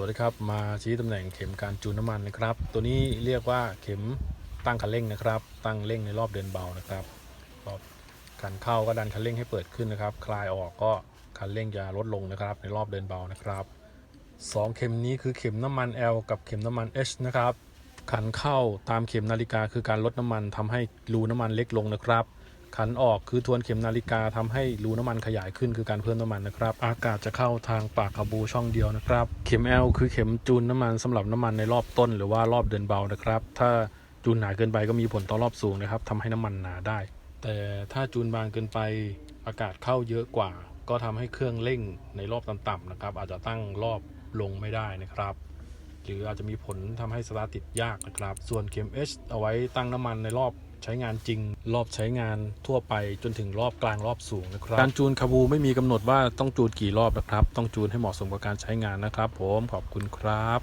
วัสดีครับ มาชี้ตำแหน่งเข็มการจูนน้ำมันนะครับ ตัวนี้เรียกว่าเข็มตั้งคันเร่งนะครับ ตั้งเร่งในรอบเดินเบานะครับรอบการเข้าก็ดันคันเร่งให้เปิดขึ้นนะครับ คลายออกก็คันเร่งจะลดลงนะครับ ในรอบเดินเบานะครับสองเข็มนี้คือเข็มน้ำมัน L กับเข็มน้ำมัน H นะครับ ขันเข้าตามเข็มนาฬิกาคือการลดน้ำมันทำให้รูน้ำมันเล็กลงนะครับ ขันออกคือทวนเข็มนาฬิกาทำให้รูน้ำมันขยายขึ้นคือการเพิ่มน้ำมันนะครับ อากาศจะเข้าทางปากคาบูช่องเดียวนะครับ เข็ม L คือเข็มจูนน้ำมันสำหรับน้ำมันในรอบต้น หรือว่ารอบเดินเบานะครับ ถ้าจูนหนาเกินไปก็มีผลต่อรอบสูงนะครับทำให้น้ำมันหนาได้ แต่ถ้าจูนบางเกินไปอากาศเข้าเยอะกว่า ก็ทำให้เครื่องเร่งในรอบต่ำๆนะครับ อาจจะตั้งรอบลงไม่ได้นะครับหรืออาจจะมีผลทำให้สตาร์ทติดยากนะครับ ส่วนเข็ม H เอาไว้ตั้งน้ำมันในรอบ ใช้งานจริง รอบใช้งานทั่วไปจนถึงรอบกลางรอบสูงนะครับการจูนคาบูไม่มีกำหนดว่าต้องจูนกี่รอบนะครับ ต้องจูนให้เหมาะสมกับการใช้งานนะครับ ผมขอบคุณครับ